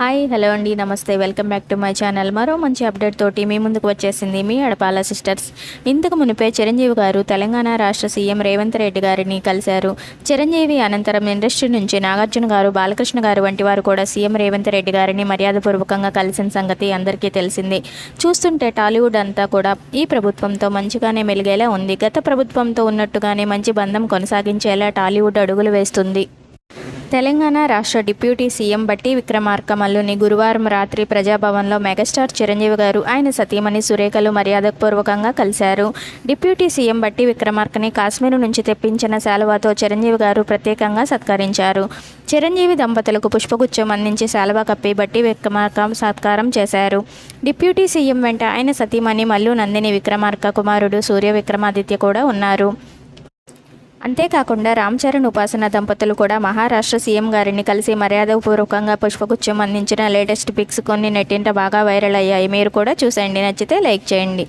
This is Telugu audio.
హాయ్ హలో అండి నమస్తే. Welcome back to my channel. మరో మంచి అప్డేట్ తోటి మీ ముందుకు వచ్చేసింది మీ అడపాల సిస్టర్స్. ఇంతకు మునిపే చిరంజీవి గారు తెలంగాణ రాష్ట్ర సీఎం రేవంత్ రెడ్డి గారిని కలిశారు. చిరంజీవి అనంతరం ఇండస్ట్రీ నుంచి నాగార్జున గారు బాలకృష్ణ గారు వంటి వారు కూడా సీఎం రేవంత్ రెడ్డి గారిని మర్యాదపూర్వకంగా కలిసిన సంగతి అందరికీ తెలిసింది. చూస్తుంటే టాలీవుడ్ అంతా కూడా ఈ ప్రభుత్వంతో మంచిగానే మెలిగేలా ఉంది. గత ప్రభుత్వంతో ఉన్నట్టుగానే మంచి బంధం కొనసాగించేలా టాలీవుడ్ అడుగులు వేస్తుంది. తెలంగాణ రాష్ట్ర డిప్యూటీ సీఎం బట్టి విక్రమార్క మల్లుని గురువారం రాత్రి ప్రజాభవన్లో మెగాస్టార్ చిరంజీవి గారు ఆయన సతీమణి సురేఖలు మర్యాదపూర్వకంగా కలిశారు. డిప్యూటీ సీఎం బట్టి విక్రమార్కని కాశ్మీర్ నుంచి తెప్పించిన శాలువాతో చిరంజీవి గారు ప్రత్యేకంగా సత్కరించారు. చిరంజీవి దంపతులకు పుష్పగుచ్చం అందించి శాలువా కప్పి బట్టి విక్రమార్క సత్కారం చేశారు. డిప్యూటీ సీఎం వెంట ఆయన సతీమణి మల్లు నందిని విక్రమార్క కుమారుడు సూర్య విక్రమాదిత్య కూడా ఉన్నారు. అంతేకాకుండా రామ్ చరణ్ ఉపాసన దంపతులు కూడా మహారాష్ట్ర సీఎం గారిని కలిసి మర్యాదపూర్వకంగా పుష్పగుచ్చం అందించిన లేటెస్ట్ పిక్స్ కొన్ని నెట్టింట బాగా వైరల్ అయ్యాయి. మీరు కూడా చూసేయండి. నచ్చితే లైక్ చేయండి.